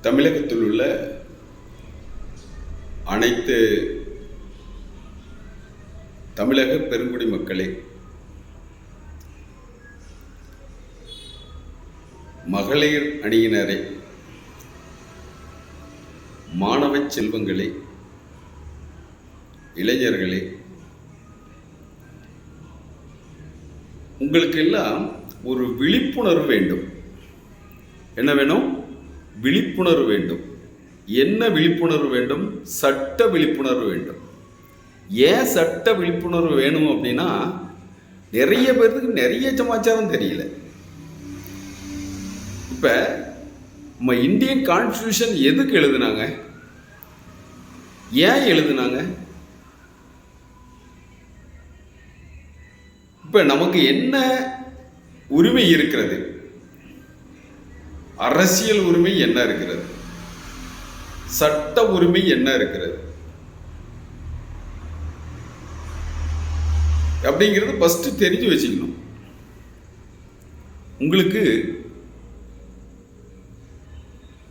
தமிழகத்தில் உள்ள அனைத்து தமிழக பெருங்குடி மக்களே மகளிர் அணியினரை மாணவ செல்வங்களே இளைஞர்களே உங்களுக்கெல்லாம் ஒரு விழிப்புணர்வு வேண்டும். என்ன வேணும்? விழிப்புணர்வு வேண்டும். என்ன விழிப்புணர்வு வேண்டும்? சட்ட விழிப்புணர்வு வேண்டும். ஏன் சட்ட விழிப்புணர்வு வேணும் அப்படின்னா நிறைய பேர்த்துக்கு நிறைய சமாச்சாரம் தெரியல. இப்போ நம்ம இந்தியன் கான்ஸ்டியூஷன் எதுக்கு எழுதுனாங்க? ஏன் எழுதுனாங்க? இப்போ நமக்கு என்ன உரிமை இருக்கிறது? அரசியல் உரிமை என்ன இருக்கிறது? சட்ட உரிமை என்ன இருக்கிறது? அப்படிங்கிறது ஃபஸ்ட்டு தெரிஞ்சு வச்சுக்கணும். உங்களுக்கு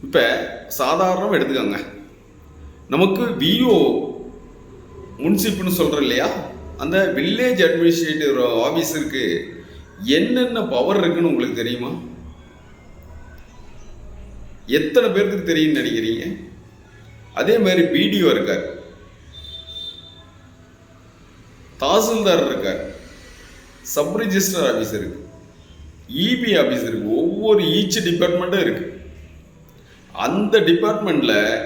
இப்போ சாதாரணமாக எடுத்துக்கோங்க. நமக்கு விஓ முன்சிப்னு சொல்கிறோம் இல்லையா? அந்த வில்லேஜ் அட்மினிஸ்ட்ரேட்டிவ் ஆஃபீஸருக்கு என்னென்ன பவர் இருக்குன்னு உங்களுக்கு தெரியுமா? எத்தனை பேருக்கு தெரியும்னு நினைக்கிறீங்க? அதே மாதிரி பிடிஓ இருக்கார். தாசில்தார் இருக்கார். சப் ரிஜிஸ்டர் ஆஃபீஸ் இருக்கு. இபி ஆஃபீஸ் இருக்கு. ஒவ்வொரு ஈச் டிபார்ட்மெண்ட்டும் இருக்கு. அந்த டிபார்ட்மெண்ட்ல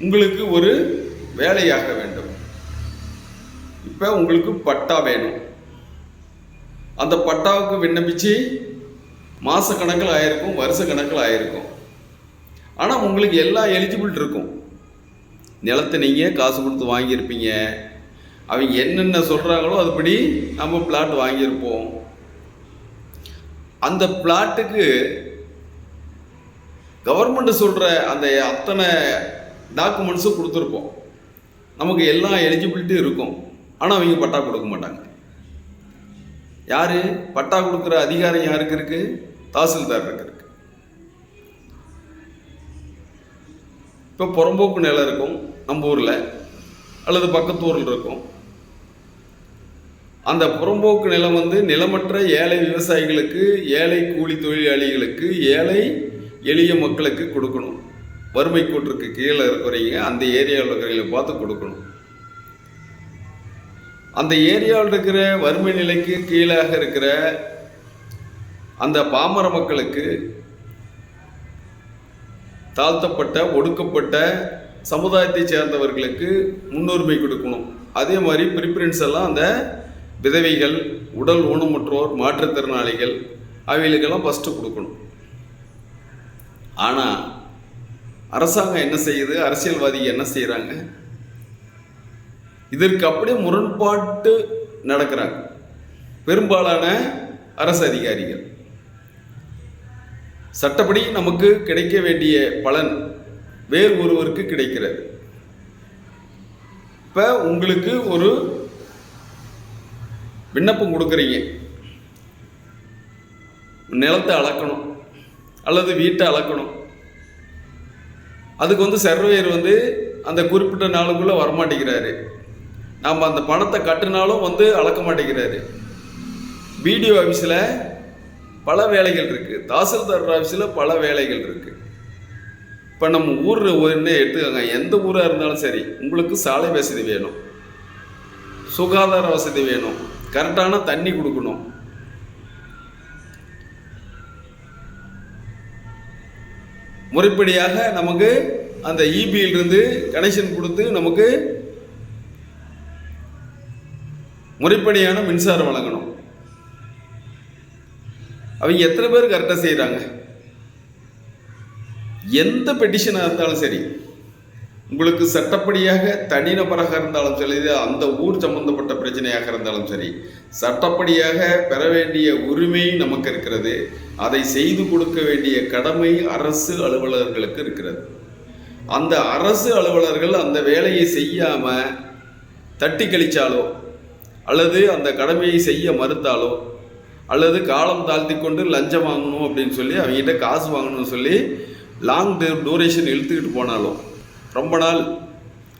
உங்களுக்கு ஒரு வேலையாக வேண்டும். இப்போ உங்களுக்கு பட்டா வேணும். அந்த பட்டாவுக்கு விண்ணப்பிச்சு மாத கணக்கில் ஆயிருக்கும் வருஷ கணக்கில் ஆயிருக்கும். ஆனால் உங்களுக்கு எல்லா எலிஜிபிள் இருக்கும். நிலத்தை நீங்கள் காசு கொடுத்து வாங்கியிருப்பீங்க. அவங்க என்னென்ன சொல்கிறாங்களோ அதுபடி நம்ம பிளாட் வாங்கியிருப்போம். அந்த பிளாட்டுக்கு கவர்மெண்ட்டு சொல்கிற அந்த அத்தனை டாக்குமெண்ட்ஸும் கொடுத்துருப்போம். நமக்கு எல்லா எலிஜிபிலிட்டியும் இருக்கும். ஆனால் அவங்க பட்டா கொடுக்க மாட்டாங்க. யார்? பட்டா கொடுக்குற அதிகாரம் யாருக்கு இருக்குது தாசில்தார் இருக்குது இப்போ புறம்போக்கு நிலம் இருக்கும் நம்ம ஊரில் அல்லது பக்கத்து ஊரில் இருக்கும். அந்த புறம்போக்கு நிலம் வந்து நிலமற்ற ஏழை விவசாயிகளுக்கு ஏழை கூலி தொழிலாளிகளுக்கு ஏழை எளிய மக்களுக்கு கொடுக்கணும். வறுமை கூற்றுக்கு கீழே இருக்கிறவங்க அந்த ஏரியாவில் இருக்கிறவங்களை பார்த்து கொடுக்கணும். அந்த ஏரியாவில் இருக்கிற வறுமை நிலைக்கு கீழாக இருக்கிற அந்த பாமர மக்களுக்கு தாழ்த்தப்பட்ட ஒடுக்கப்பட்ட சமுதாயத்தை சேர்ந்தவர்களுக்கு முன்னுரிமை கொடுக்கணும். அதே மாதிரி ப்ரிஃபரன்ஸ் எல்லாம் அந்த விதவைகள் உடல் ஊனமுற்றோர் மாற்றுத்திறனாளிகள் அவைகளுக்கெல்லாம் ஃபஸ்ட்டு கொடுக்கணும். ஆனால் அரசாங்கம் என்ன செய்யுது? அரசியல்வாதி என்ன செய்கிறாங்க இதற்கு அப்படியே முரண்பாட்டு நடக்கிறாங்க. பெரும்பாலான அரசு அதிகாரிகள். சட்டப்படி நமக்கு கிடைக்க வேண்டிய பலன் வேறு ஒருவருக்கு கிடைக்கிறது. இப்போ உங்களுக்கு ஒரு விண்ணப்பம் கொடுக்குறீங்க. நிலத்தை அளக்கணும் அல்லது வீட்டை அளக்கணும். அதுக்கு வந்து சர்வேயர் வந்து அந்த குறிப்பிட்ட நாளுக்குள்ளே வரமாட்டேங்கிறாரு. நாம் அந்த பணத்தை கட்டினாலும் வந்து அளக்க மாட்டேங்கிறாரு. பிடிஓ ஆஃபீஸில் பல வேலைகள் இருக்குது தாசில்தார் ஆஃபீஸில் பல வேலைகள் இருக்குது இப்போ நம்ம ஊர் ஒன்று எடுத்துக்கோங்க. எந்த ஊராக இருந்தாலும் சரி உங்களுக்கு சாலை வசதி வேணும். சுகாதார வசதி வேணும். கரெக்டான தண்ணி கொடுக்கணும். முறைப்படியாக நமக்கு அந்த இபியிலிருந்து கனெக்ஷன் கொடுத்து நமக்கு முறைப்படியான மின்சாரம் வழங்கணும். அவங்க எத்தனை பேர் கரெக்டாக செய்கிறாங்க எந்த பெட்டிஷனாக இருந்தாலும் சரி உங்களுக்கு சட்டப்படியாக தனிநபராக இருந்தாலும் சரி அந்த ஊர் சம்பந்தப்பட்ட பிரச்சனையாக இருந்தாலும் சரி சட்டப்படியாக பெற வேண்டிய உரிமை நமக்கு இருக்கிறது. அதை செய்து கொடுக்க வேண்டிய கடமை அரசு அலுவலர்களுக்கு இருக்கிறது. அந்த அரசு அலுவலர்கள் அந்த வேலையை செய்யாமல் தட்டி கழிச்சாலோ அல்லது அந்த கடமையை செய்ய மறுத்தாலோ அல்லது காலம் தாழ்த்தி கொண்டு லஞ்சம் வாங்கணும் அப்படின்னு சொல்லி அவங்ககிட்ட காசு வாங்கணும்னு சொல்லி லாங் டூரேஷன் இழுத்துக்கிட்டு போனாலும் ரொம்ப நாள்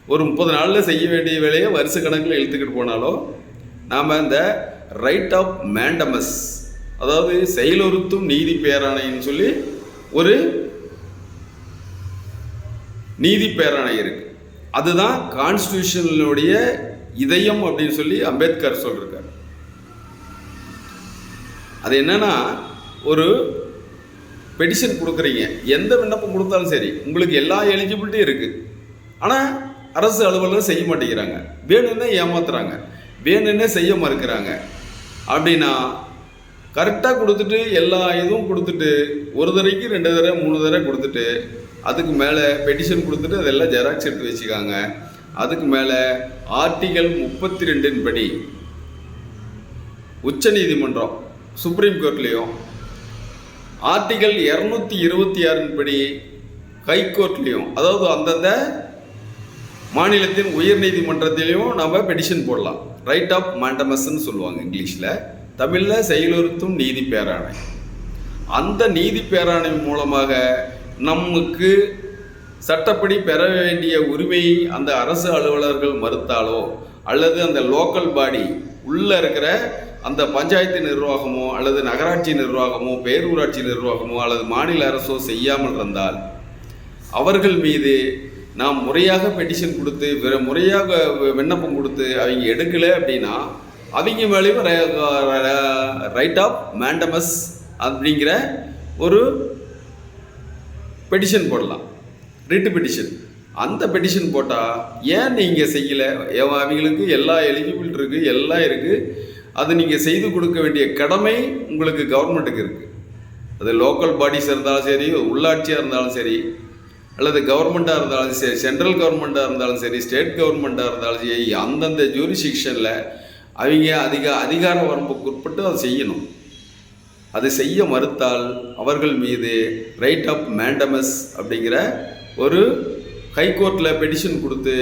ஒரு முப்பது நாளில் செய்ய வேண்டிய வேலையை வருஷ கணக்கில் இழுத்துக்கிட்டு போனாலும் நாம் இந்த ரைட் ஆஃப் மேண்டமஸ் அதாவது செயலுறுத்தும் நீதி பேராணைன்னு சொல்லி ஒரு நீதி பேராணை இருக்குது அதுதான் கான்ஸ்டியூஷனுடைய இதயம் அப்படின்னு சொல்லி அம்பேத்கர் சொல்லியிருக்காரு அது என்னென்னா ஒரு பெடிஷன் கொடுக்குறீங்க. எந்த விண்ணப்பம் கொடுத்தாலும் சரி உங்களுக்கு எல்லா எலிஜிபிலிட்டியும் இருக்குது ஆனால் அரசு அலுவலர் செய்ய மாட்டேங்கிறாங்க. வேணும்னே ஏமாத்துறாங்க. வேணும்னே செய்ய மறுக்கிறாங்க. அப்படின்னா கரெக்டாக கொடுத்துட்டு எல்லா இதுவும் கொடுத்துட்டு ஒரு தடவைக்கு ரெண்டு தடவை மூணு தடவை கொடுத்துட்டு அதுக்கு மேலே பெட்டிஷன் கொடுத்துட்டு அதெல்லாம் ஜெராக்ஸ் எடுத்து வச்சுக்காங்க. அதுக்கு மேலே ஆர்டிகல் முப்பத்தி ரெண்டின் படி உச்சநீதிமன்றம் சுப்ரீம் கோர்ட்லேயும் ஆர்டிகல் இரநூத்தி இருபத்தி ஆறின் படி ஹைகோர்ட்லேயும் அதாவது அந்தந்த மாநிலத்தின் உயர் நீதிமன்றத்திலையும் நம்ம பெடிஷன் போடலாம். ரைட் ஆஃப் மாண்டமஸ்ன்னு சொல்லுவாங்க இங்கிலீஷில். தமிழில் செயலுறுத்தும் நீதி பேராணை. அந்த நீதி பேராணை மூலமாக நமக்கு சட்டப்படி பெற வேண்டிய உரிமையை அந்த அரசு அலுவலர்கள் மறுத்தாலோ அல்லது அந்த லோக்கல் பாடி உள்ளே இருக்கிற அந்த பஞ்சாயத்து நிர்வாகமோ அல்லது நகராட்சி நிர்வாகமோ பேரூராட்சி நிர்வாகமோ அல்லது மாநில அரசோ செய்யாமல் இருந்தால் அவர்கள் மீது நாம் முறையாக பெட்டிஷன் கொடுத்து முறையாக விண்ணப்பம் கொடுத்து அவங்க எடுக்கலை அப்படின்னா அவங்க மேலேயும் ரைட் ஆஃப் மேண்டமஸ் அப்படிங்கிற ஒரு பெட்டிஷன் போடலாம். ரிட்டு பெட்டிஷன் அந்த பெட்டிஷன் போட்டால் ஏன் நீங்கள் செய்யலை? அவங்களுக்கு எல்லா எலிஜிபிள் இருக்குது எல்லாம் இருக்குது அது நீங்கள் செய்து கொடுக்க வேண்டிய கடமை உங்களுக்கு கவர்மெண்ட்டுக்கு இருக்குது அது லோக்கல் பாடிஸ் இருந்தாலும் சரி உள்ளாட்சியாக இருந்தாலும் சரி அல்லது கவர்மெண்ட்டாக இருந்தாலும் சரி சென்ட்ரல் கவர்மெண்ட்டாக இருந்தாலும் சரி ஸ்டேட் கவர்மெண்ட்டாக இருந்தாலும் சரி அந்தந்த ஜூரிசிக்ஷனில் அவங்க அதிக அதிகார வரம்புக்கு உட்பட்டு அதை செய்யணும். அதை செய்ய மறுத்தால் அவர்கள் மீது ரைட் ஆஃப் மேண்டமஸ் அப்படிங்கிற ஒரு ஹைகோர்ட்டில் பெடிஷன் கொடுத்து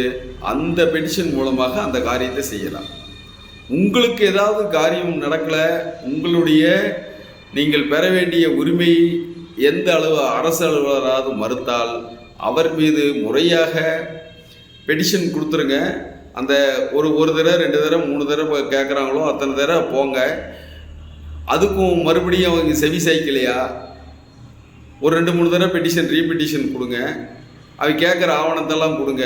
அந்த பெடிஷன் மூலமாக அந்த காரியத்தை செய்யலாம். உங்களுக்கு ஏதாவது காரியம் நடக்கலை உங்களுடைய நீங்கள் பெற வேண்டிய உரிமை எந்த அளவு அரசு அலுவலராவது மறுத்தால் அவர் மீது முறையாக பெடிஷன் கொடுத்துருங்க. அந்த ஒரு ஒரு தடவை ரெண்டு தடவை மூணு தடவை கேட்குறாங்களோ அத்தனை தடவை போங்க. அதுக்கும் மறுபடியும் அவங்க செவி சாய்க்கலையா ஒரு ரெண்டு மூணு தடவை பெட்டிஷன் ரீபெட்டிஷன் கொடுங்க. அவை கேட்குற ஆவணத்தெல்லாம் கொடுங்க.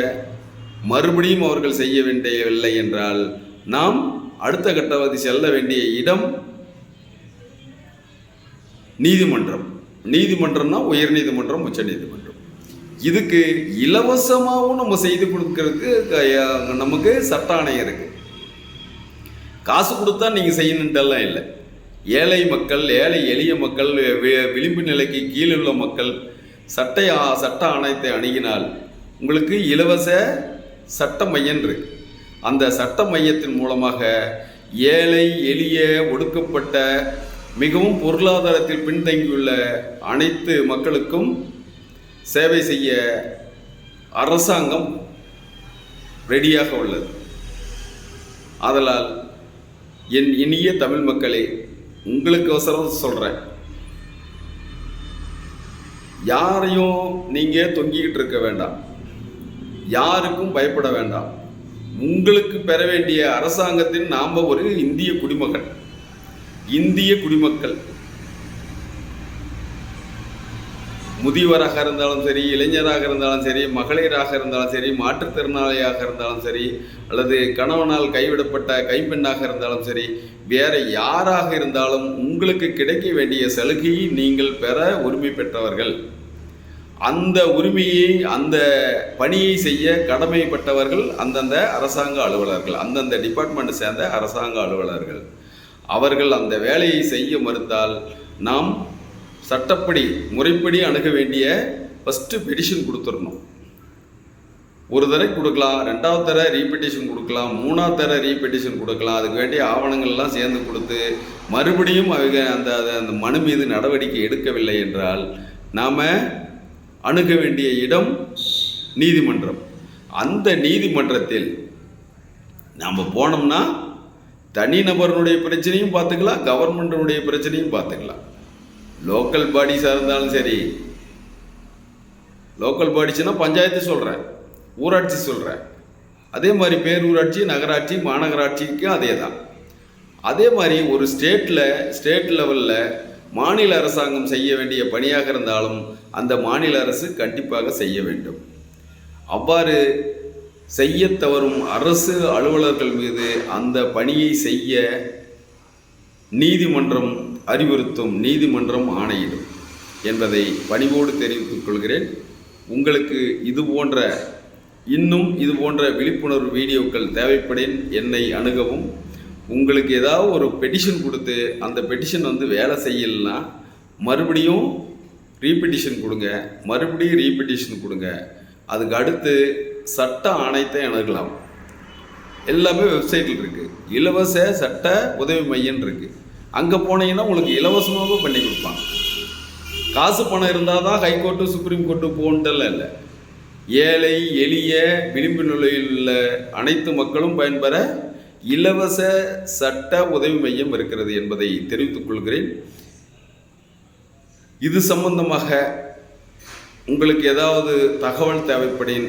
மறுபடியும் அவர்கள் செய்ய வேண்டியவில்லை என்றால் நாம் அடுத்த கட்டவதி செல்ல வேண்டிய இடம் நீதிமன்றம். நீதிமன்றம்னா உயர் நீதிமன்றம் உச்ச நீதிமன்றம். இதுக்கு இலவசமாகவும் நம்ம செய்து கொடுக்கறதுக்கு நமக்கு சட்ட ஆணையம் இருக்கு. காசு கொடுத்தா நீங்கள் செய்யணுன்ட்டெல்லாம் இல்லை. ஏழை மக்கள் ஏழை எளிய மக்கள் வி- விளிம்பு நிலைக்கு கீழுள்ள மக்கள் சட்டை சட்ட ஆணையத்தை அணுகினால் உங்களுக்கு இலவச சட்ட மையம் இருக்கு. அந்த சட்ட மையத்தின் மூலமாக ஏழை எளிய ஒடுக்கப்பட்ட மிகவும் பொருளாதாரத்தில் பின்தங்கியுள்ள அனைத்து மக்களுக்கும் சேவை செய்ய அரசாங்கம் ரெடியாக உள்ளது. ஆதலால் என் இனிய தமிழ் மக்களே உங்களுக்கு அவசரம் சொல்கிறேன் யாரையும் நீங்கள் தொங்கிக்கிட்டு இருக்க வேண்டாம். யாருக்கும் பயப்பட வேண்டாம். உங்களுக்கு பெற வேண்டிய அரசாங்கத்தின் நாம் ஒரு இந்திய குடிமகன் இந்திய குடிமக்கள். முதியவராக இருந்தாலும் சரி இளைஞராக இருந்தாலும் சரி மகளிராக இருந்தாலும் சரி மாற்றுத்திறனாளியாக இருந்தாலும் சரி அல்லது கணவனால் கைவிடப்பட்ட கைப்பெண்ணாக இருந்தாலும் சரி வேற யாராக இருந்தாலும் உங்களுக்கு கிடைக்க வேண்டிய சலுகையை நீங்கள் பெற உரிமை பெற்றவர்கள். அந்த உரிமையை அந்த பணியை செய்ய கடமைப்பட்டவர்கள் அந்தந்த அரசாங்க அலுவலர்கள் அந்தந்த டிபார்ட்மெண்ட் சேர்ந்த அரசாங்க அலுவலர்கள். அவர்கள் அந்த வேலையை செய்ய மறுத்தால் நாம் சட்டப்படி முறைப்படி அணுக வேண்டிய ஃபஸ்ட்டு பெடிஷன் கொடுத்துடணும். ஒரு தடவை கொடுக்கலாம் ரெண்டாவது தர ரீபெட்டிஷன் கொடுக்கலாம் மூணாவது தர ரீபெட்டிஷன் கொடுக்கலாம் அதுக்கு வேண்டிய ஆவணங்கள்லாம் சேர்ந்து கொடுத்து மறுபடியும் அவங்க அந்த அந்த- அந்த மனு மீது நடவடிக்கை எடுக்கவில்லை என்றால் நாம் அணுக வேண்டிய இடம் நீதிமன்றம். அந்த நீதிமன்றத்தில் நாம் போனோம்னா தனிநபருடைய பிரச்சனையும் பார்த்துக்கலாம் கவர்மெண்ட்டுடைய பிரச்சனையும் பார்த்துக்கலாம். லோக்கல் பாடிஸாக இருந்தாலும் சரி. லோக்கல் பாடிச்சுன்னா பஞ்சாயத்து சொல்கிறேன் ஊராட்சி சொல்கிறேன் அதே மாதிரி பேரூராட்சி நகராட்சி மாநகராட்சிக்கும் அதே தான் அதே மாதிரி ஒரு ஸ்டேட்டில் ஸ்டேட் லெவலில் மாநில அரசாங்கம் செய்ய வேண்டிய பணியாக இருந்தாலும் அந்த மாநில அரசு கண்டிப்பாக செய்ய வேண்டும். அவ்வாறு செய்ய தவறும் அரசு அலுவலர்கள் மீது அந்த பணியை செய்ய நீதிமன்றம் அறிவுறுத்தும் நீதிமன்றம் ஆணையிடும் என்பதை பணிவோடு தெரிவித்துக் கொள்கிறேன். உங்களுக்கு இது போன்ற இன்னும் இது போன்ற விழிப்புணர்வு வீடியோக்கள் தேவைப்படின் என்னை அணுகவும். உங்களுக்கு ஏதாவது ஒரு பெட்டிஷன் கொடுத்து அந்த பெட்டிஷன் வந்து வேலை செய்யலைன்னா மறுபடியும் ரீபிட்டிஷன் கொடுங்க. மறுபடியும் ரீபிட்டிஷன் கொடுங்க. அதுக்கு அடுத்து சட்ட ஆணையத்தை அணுகலாம். எல்லாமே வெப்சைட்டில் இருக்குது இலவச சட்ட உதவி மையம் இருக்குது அங்கே போனீங்கன்னா உங்களுக்கு இலவசமாகவும் பண்ணி கொடுப்பாங்க. காசு பணம் இருந்தால் தான் ஹைகோர்ட்டு சுப்ரீம் கோர்ட்டு போகணுன்றல இல்லை. ஏழை எளிய விளிம்பு நிலையில் உள்ள அனைத்து மக்களும் பயன்பெற இலவச சட்ட உதவி மையம் இருக்கிறது என்பதை தெரிவித்துக் கொள்கிறேன். இது சம்பந்தமாக உங்களுக்கு ஏதாவது தகவல் தேவைப்படின்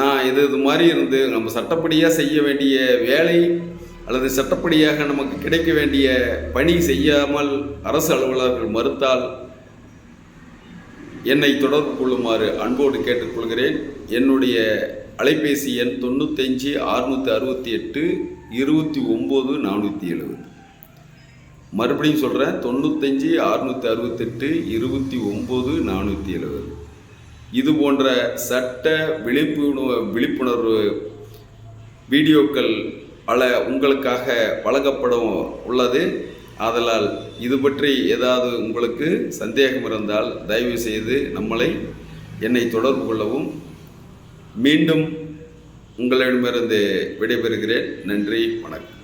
நான் இது இது மாதிரி இருந்து நம்ம சட்டப்படியாக செய்ய வேண்டிய வேலை அல்லது சட்டப்படியாக நமக்கு கிடைக்க வேண்டிய பணி செய்யாமல் அரசு அலுவலர்கள் மறுத்தால் என்னை தொடர்பு கொள்ளுமாறு அன்போடு கேட்டுக்கொள்கிறேன். என்னுடைய அலைபேசி எண் தொண்ணூத்தஞ்சு அறுநூற்றி அறுபத்தி எட்டு இருபத்தி ஒம்பது நானூற்றி எழுபது. மறுபடியும் சொல்கிறேன் தொண்ணூத்தஞ்சு அறுநூற்றி அறுபத்தெட்டு இருபத்தி ஒம்பது நானூற்றி எழுபது இது போன்ற சட்ட விழிப்புணர்வு விழிப்புணர்வு வீடியோக்கள் பல உங்களுக்காக வழங்கப்படும் உள்ளது. ஆதலால் இது பற்றி ஏதாவது உங்களுக்கு சந்தேகம் இருந்தால் தயவு செய்து நம்மளை என்னை தொடர்பு கொள்ளவும். மீண்டும் உங்களிடமிருந்து விடைபெறுகிறேன். நன்றி வணக்கம்.